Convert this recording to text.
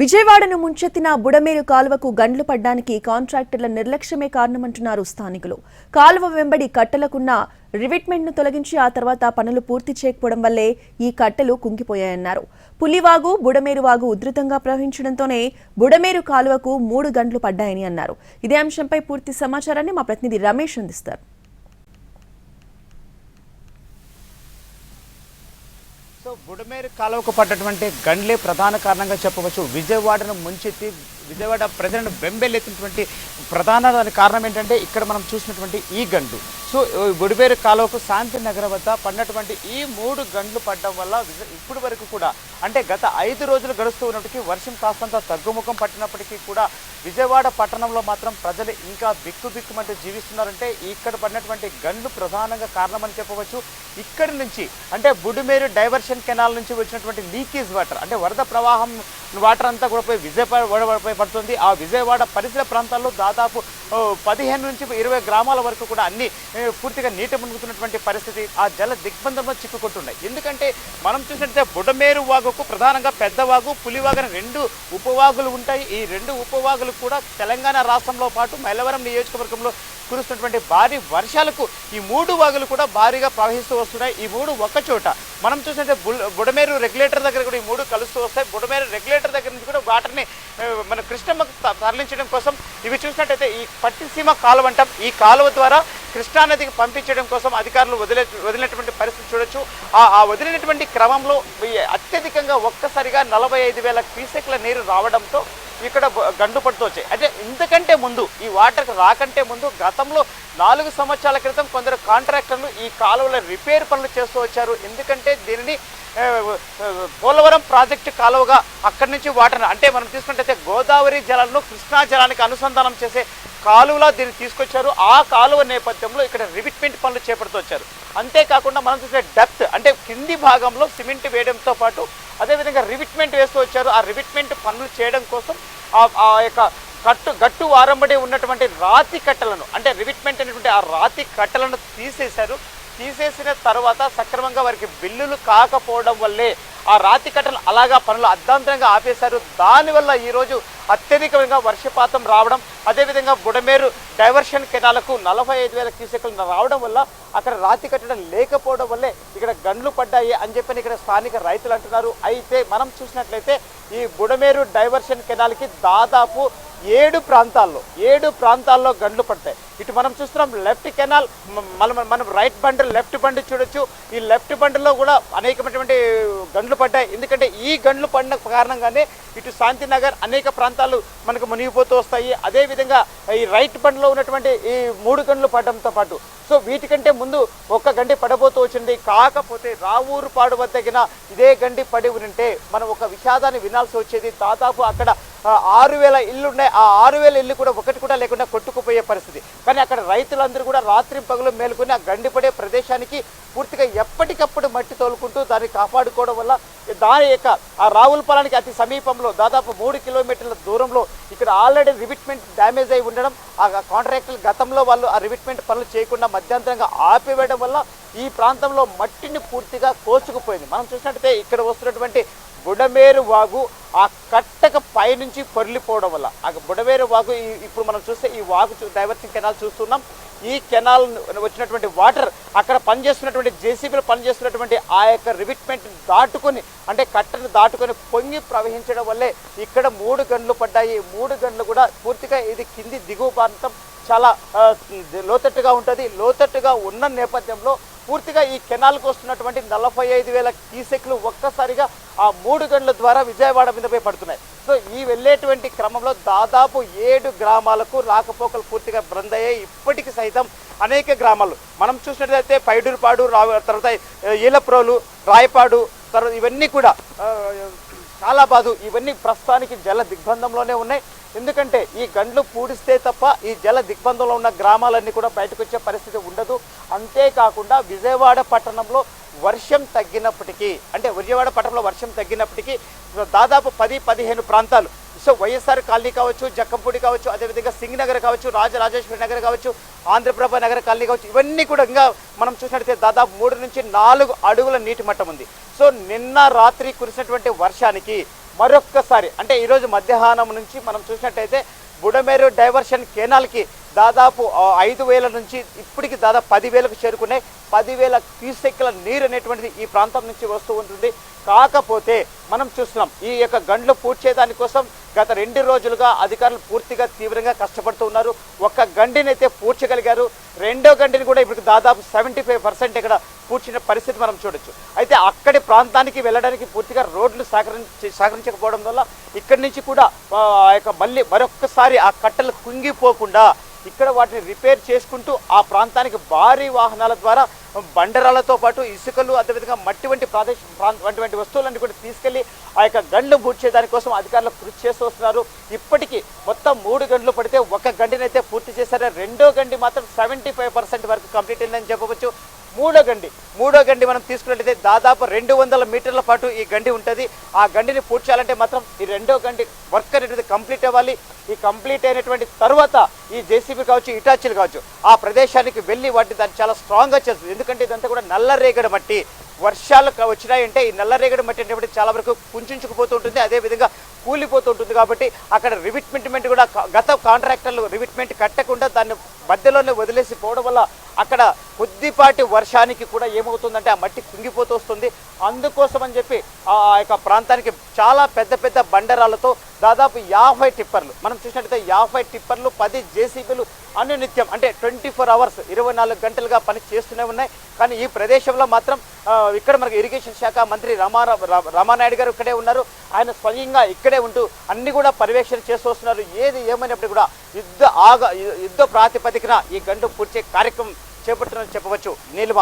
విజయవాడను ముంచెత్తిన బుడమేరు కాలువకు గండ్లు పడ్డానికి కాంట్రాక్టర్ల నిర్లక్ష్యమే కారణమంటున్నారు స్థానికులు. కాలువ వెంబడి కట్టలకున్న రివిట్మెంట్ను తొలగించి ఆ తర్వాత పనులు పూర్తి చేయకపోవడం వల్లే ఈ కట్టెలు కుంగిపోయాయన్నారు. పులివాగు బుడమేరు వాగు ఉధృతంగా ప్రవహించడంతోనే బుడమేరు కాలువకు మూడు గంటలు పడ్డాయని అన్నారు. ఇదే అంశంపై పూర్తి సమాచారాన్ని మా ప్రతినిధి రమేష్ అందిస్తారు. సో బుడమేరు కాలువకు పడ్డటువంటి గండ్లే ప్రధాన కారణంగా చెప్పవచ్చు. విజయవాడను ముంచెత్తి విజయవాడ ప్రజలను బెంబెలెత్తినటువంటి ప్రధాన కారణం ఏంటంటే ఇక్కడ మనం చూసినటువంటి ఈ గండు. సో ఈ కాలువకు శాంతి నగర్ వద్ద పడినటువంటి ఈ మూడు గండ్లు పడడం వల్ల ఇప్పుడు ఇప్పటి వరకు కూడా అంటే గత ఐదు రోజులు గడుస్తూ ఉన్నప్పటికీ వర్షం కాస్తంత తగ్గుముఖం పట్టినప్పటికీ కూడా విజయవాడ పట్టణంలో మాత్రం ప్రజలు ఇంకా బిక్కు బిక్కుమంటూ జీవిస్తున్నారంటే ఇక్కడ పడినటువంటి గండ్లు ప్రధానంగా కారణమని చెప్పవచ్చు. ఇక్కడి నుంచి అంటే బుడిమేరు డైవర్షన్ కెనాల్ నుంచి వచ్చినటువంటి లీకేజ్ వాటర్ అంటే వరద ప్రవాహం వాటర్ అంతా కూడా పోయి విజయవాడ పడుతుంది ఆ విజయవాడ పరిసర ప్రాంతాల్లో దాదాపు పదిహేను నుంచి ఇరవై గ్రామాల వరకు కూడా అన్ని పూర్తిగా నీట మునుగుతున్నటువంటి పరిస్థితి ఆ జల దిగ్బంధంలో చిక్కుకుంటున్నాయి. ఎందుకంటే మనం చూసినట్లయితే బుడమేరు వాగుకు ప్రధానంగా పెద్దవాగు పులివాగు రెండు ఉపవాగులు ఉంటాయి. ఈ రెండు ఉపవాగులు కూడా తెలంగాణ రాష్ట్రంలో పాటు మైలవరం నియోజకవర్గంలో కురుస్తున్నటువంటి భారీ వర్షాలకు ఈ మూడు వాగులు కూడా భారీగా ప్రవహిస్తూ వస్తున్నాయి. ఈ మూడు ఒక్క చోట మనం చూసినట్టే బుడమేరు రెగ్యులేటర్ దగ్గర కూడా ఈ మూడు కలుస్తూ వస్తాయి. బుడమేరు రెగ్యులేటర్ దగ్గర నుంచి కూడా వాటర్ని మన కృష్ణమ్మకు తరలించడం కోసం ఇవి చూసినట్టయితే ఈ పట్టిసీమ కాలువ అంటాం ఈ కాలువ ద్వారా కృష్ణానదికి పంపించడం కోసం అధికారులు వదిలే వదిలినటువంటి పరిస్థితి చూడొచ్చు. ఆ వదిలినటువంటి క్రమంలో అత్యధికంగా ఒక్కసారిగా నలభై ఐదు వేల క్యూసెక్ల నీరు రావడంతో ఇక్కడ గండు పడుతూ వచ్చాయి. అంటే ఇంతకంటే ముందు ఈ వాటర్కి రాకంటే ముందు గతంలో నాలుగు సంవత్సరాల క్రితం కొందరు కాంట్రాక్టర్లు ఈ కాలువల రిపేర్ పనులు చేస్తూ వచ్చారు. ఎందుకంటే దీనిని పోలవరం ప్రాజెక్టు కాలువగా అక్కడి నుంచి వాటర్ అంటే మనం తీసుకుంటే గోదావరి జలాలను కృష్ణా జలానికి అనుసంధానం చేసే కాలువలా దీన్ని తీసుకొచ్చారు. ఆ కాలువ నేపథ్యంలో ఇక్కడ రివిట్మెంట్ పనులు చేపడుతూ వచ్చారు. అంతేకాకుండా మనం చూసే డెప్త్ అంటే కింది భాగంలో సిమెంట్ వేయడంతో పాటు అదేవిధంగా రివిట్మెంట్ వేస్తూ వచ్చారు. ఆ రివిట్మెంట్ పనులు చేయడం కోసం ఆ- యొక్క కట్టు గట్టు వారంబడి ఉన్నటువంటి రాతి కట్టలను అంటే రివిట్మెంట్ అనేటువంటి ఆ రాతి కట్టలను తీసేశారు. తీసేసిన తర్వాత సక్రమంగా వారికి బిల్లులు కాకపోవడం వల్లే ఆ రాతి కట్టలు అలాగా పనులు అర్ధాంతరంగా ఆపేశారు. దానివల్ల ఈరోజు అత్యధికంగా వర్షపాతం రావడం అదేవిధంగా బుడమేరు డైవర్షన్ కెనాలకు నలభై ఐదు వేల క్యూసెక్లు రావడం వల్ల అక్కడ రాతి కట్టడం లేకపోవడం వల్లే ఇక్కడ గండ్లు పడ్డాయి అని చెప్పని ఇక్కడ స్థానిక రైతులు అంటున్నారు. అయితే మనం చూసినట్లయితే ఈ బుడమేరు డైవర్షన్ కెనాల్కి దాదాపు ఏడు ప్రాంతాల్లో ఏడు ప్రాంతాల్లో గండ్లు పడతాయి. ఇటు మనం చూస్తున్నాం లెఫ్ట్ కెనాల్ మనం మనం రైట్ బండ్ లెఫ్ట్ బండ్ చూడొచ్చు. ఈ లెఫ్ట్ బండ్లో కూడా అనేకమైనటువంటి గండ్లు పడ్డాయి. ఎందుకంటే ఈ గండ్లు పడిన కారణంగానే ఇటు శాంతినగర్ అనేక ప్రాంతాలు మనకు మునిగిపోతూ వస్తాయి. అదేవిధంగా ఈ రైట్ బండ్లో ఉన్నటువంటి ఈ మూడు గంటలు పడడంతో పాటు సో వీటికంటే ముందు ఒక్క గండి పడబోతూ వచ్చింది. కాకపోతే రావూరు పాడు వద్దగిన ఇదే గండి పడి ఉంటే మనం ఒక విషాదాన్ని వినాల్సి వచ్చేది. దాదాపు అక్కడ ఆరు వేల ఇల్లు ఉన్నాయి. ఆ ఆరు వేల ఇల్లు కూడా ఒకటి కూడా లేకుండా కొట్టుకుపోయే పరిస్థితి. కానీ అక్కడ రైతులందరూ కూడా రాత్రి పగలు మేలుకొని ఆ గండిపడే ప్రదేశానికి పూర్తిగా ఎప్పటికప్పుడు మట్టి తోలుకుంటూ దాన్ని కాపాడుకోవడం వల్ల దాని యొక్క ఆ రావులపాలానికి అతి సమీపంలో దాదాపు మూడు కిలోమీటర్ల దూరంలో ఇక్కడ ఆల్రెడీ రివిట్మెంట్ డ్యామేజ్ అయి ఉండడం ఆ కాంట్రాక్టర్ గతంలో వాళ్ళు ఆ రివిట్మెంట్ పనులు చేయకుండా మధ్యంతరంగా ఆపివేయడం వల్ల ఈ ప్రాంతంలో మట్టిని పూర్తిగా కోసుకుపోయింది. మనం చూసినట్టయితే ఇక్కడ వస్తున్నటువంటి బుడమేరు వాగు ఆ కట్టక పైనుంచి పొరిలిపోవడం వల్ల. ఆ బుడమేరు వాగు ఈ- ఇప్పుడు మనం చూస్తే ఈ వాగు చూ- కెనాల్ చూస్తున్నాం. ఈ కెనాల్ వచ్చినటువంటి వాటర్ అక్కడ పనిచేస్తున్నటువంటి జేసీబీలు పనిచేస్తున్నటువంటి ఆ యొక్క రివిట్మెంట్ దాటుకొని అంటే కట్టను దాటుకొని పొంగి ప్రవహించడం వల్లే ఇక్కడ మూడు గన్లు పడ్డాయి. మూడు గన్లు కూడా పూర్తిగా ఇది కింది దిగువ ప్రాంతం చాలా లోతట్టుగా ఉంటుంది. లోతట్టుగా ఉన్న నేపథ్యంలో పూర్తిగా ఈ కెనాల్కు వస్తున్నటువంటి నలభై ఐదు వేల కీసెక్లు ఒక్కసారిగా ఆ మూడు గంటల ద్వారా విజయవాడ మీదపై పడుతున్నాయి. సో ఈ వెళ్ళేటువంటి క్రమంలో దాదాపు ఏడు గ్రామాలకు రాకపోకలు పూర్తిగా బంద్ అయ్యాయి ఇప్పటికి సైతం అనేక గ్రామాలు. మనం చూసినట్లయితే పైడూరుపాడు రా తర్వాత ఈలప్రోలు రాయపాడు తర్వాత ఇవన్నీ కూడా చాలాబాదు చాలా ఇవన్నీ ప్రస్తుతానికి జల దిగ్బంధంలోనే ఉన్నాయి. ఎందుకంటే ఈ గండ్లు పూడిస్తే తప్ప ఈ జల దిగ్బంధంలో ఉన్న గ్రామాలన్నీ కూడా బయటకు వచ్చే పరిస్థితి ఉండదు. అంతేకాకుండా విజయవాడ పట్టణంలో వర్షం తగ్గినప్పటికీ అంటే విజయవాడ పట్టణంలో వర్షం తగ్గినప్పటికీ దాదాపు పది పదిహేను ప్రాంతాలు. సో వైఎస్ఆర్ కాలనీ కావచ్చు జక్కంపూడి కావచ్చు అదేవిధంగా సింగ్ నగర్ కావచ్చు రాజరాజేశ్వరి నగర్ కావచ్చు ఆంధ్రప్రభ నగర కాలనీ కావచ్చు ఇవన్నీ కూడా ఇంకా మనం చూసినట్లయితే దాదాపు మూడు నుంచి నాలుగు అడుగుల నీటి మట్టం ఉంది. సో నిన్న రాత్రి కురిసినటువంటి వర్షానికి మరొక్కసారి అంటే ఈరోజు మధ్యాహ్నం నుంచి మనం చూసినట్టయితే బుడమేరు డైవర్షన్ కెనాల్కి దాదాపు ఐదు వేల నుంచి ఇప్పటికి దాదాపు పదివేలకు చేరుకునే పదివేల క్యూసెక్ల నీరు అనేటువంటిది ఈ ప్రాంతం నుంచి వస్తూ ఉంటుంది. కాకపోతే మనం చూస్తున్నాం. ఈ యొక్క గండ్లు పూర్తి చేయడానికి కోసం గత రెండు రోజులుగా అధికారులు పూర్తిగా తీవ్రంగా కష్టపడుతూ ఉన్నారు. ఒక్క గండిని అయితే పూడ్చగలిగారు. రెండో గండిని కూడా ఇప్పుడు దాదాపు సెవెంటీ ఫైవ్ పర్సెంట్ ఇక్కడ పూడ్చిన పరిస్థితి మనం చూడొచ్చు. అయితే అక్కడి ప్రాంతానికి వెళ్ళడానికి పూర్తిగా రోడ్లు సహకరించి సహకరించకపోవడం వల్ల ఇక్కడి నుంచి కూడా ఆ యొక్క మళ్ళీ మరొక్కసారి ఆ కట్టలు కుంగిపోకుండా ఇక్కడ వాటిని రిపేర్ చేసుకుంటూ ఆ ప్రాంతానికి భారీ వాహనాల ద్వారా బండరాలతో పాటు ఇసుకలు అదేవిధంగా మట్టి వంటి ప్రాదేశ వంటి వస్తువులన్నీ కూడా తీసుకెళ్ళి ఆ యొక్క గండ్లు పూడ్చే దానికోసం అధికారులు కృషి చేస్తూ వస్తున్నారు. ఇప్పటికీ మొత్తం మూడు గంటలు పడితే ఒక గండినైతే పూర్తి చేశారు. రెండో గండి మాత్రం సెవెంటీ ఫైవ్ పర్సెంట్ వరకు కంప్లీట్ అయిందని చెప్పవచ్చు. మూడో గండి. మూడో గండి మనం తీసుకున్నట్లయితే దాదాపు రెండు వందల మీటర్ల పాటు ఈ గండి ఉంటుంది. ఆ గండిని పూర్తి చేయాలంటే మాత్రం ఈ రెండో గండి వర్క్ అనేది కంప్లీట్ అవ్వాలి. ఈ కంప్లీట్ అయినటువంటి తర్వాత ఈ జేసీబీ కావచ్చు ఇటాచీలు కావచ్చు ఆ ప్రదేశానికి వెళ్ళి వాటిని దాన్ని చాలా స్ట్రాంగ్గా చేస్తుంది. ఎందుకంటే ఇదంతా కూడా నల్లరేగడి మట్టి. వర్షాలు వచ్చినాయంటే ఈ నల్లరేగడి మట్టి అనేటువంటి చాలా వరకు కుంచుకుపోతూ ఉంటుంది. అదేవిధంగా కూలిపోతుంటుంది కాబట్టి అక్కడ రిబిట్మెంట్మెంట్ కూడా గత కాంట్రాక్టర్లు రివిట్మెంట్ కట్టకుండా దాన్ని మధ్యలోనే వదిలేసి పోవడం వల్ల అక్కడ కొద్దిపాటి వర్షానికి కూడా ఏమవుతుందంటే ఆ మట్టి కుంగిపోతూ వస్తుంది. అందుకోసం అని చెప్పి ఆ యొక్క ప్రాంతానికి చాలా పెద్ద పెద్ద బండరాలతో దాదాపు యాభై టిప్పర్లు మనం చూసినట్టయితే యాభై టిప్పర్లు పది జేసీబీలు అనునిత్యం అంటే ట్వంటీ ఫోర్ అవర్స్ ఇరవై నాలుగు గంటలుగా పని చేస్తూనే ఉన్నాయి. కానీ ఈ ప్రదేశంలో మాత్రం ఇక్కడ మనకి ఇరిగేషన్ శాఖ మంత్రి రమారా రమానాయుడు రామానాయుడు గారు ఇక్కడే ఉన్నారు. ఆయన స్వయంగా ఇక్కడే ఉంటూ అన్ని కూడా పర్యవేక్షణ చేస్తూ వస్తున్నారు. ఏది ఏమైనప్పటికీ కూడా యుద్ధ ఆగ యుద్ధ ప్రాతిపదికన ఈ గండు పూర్చే కార్యక్రమం చేపడుతుందని చెప్పవచ్చు. నీలిమ.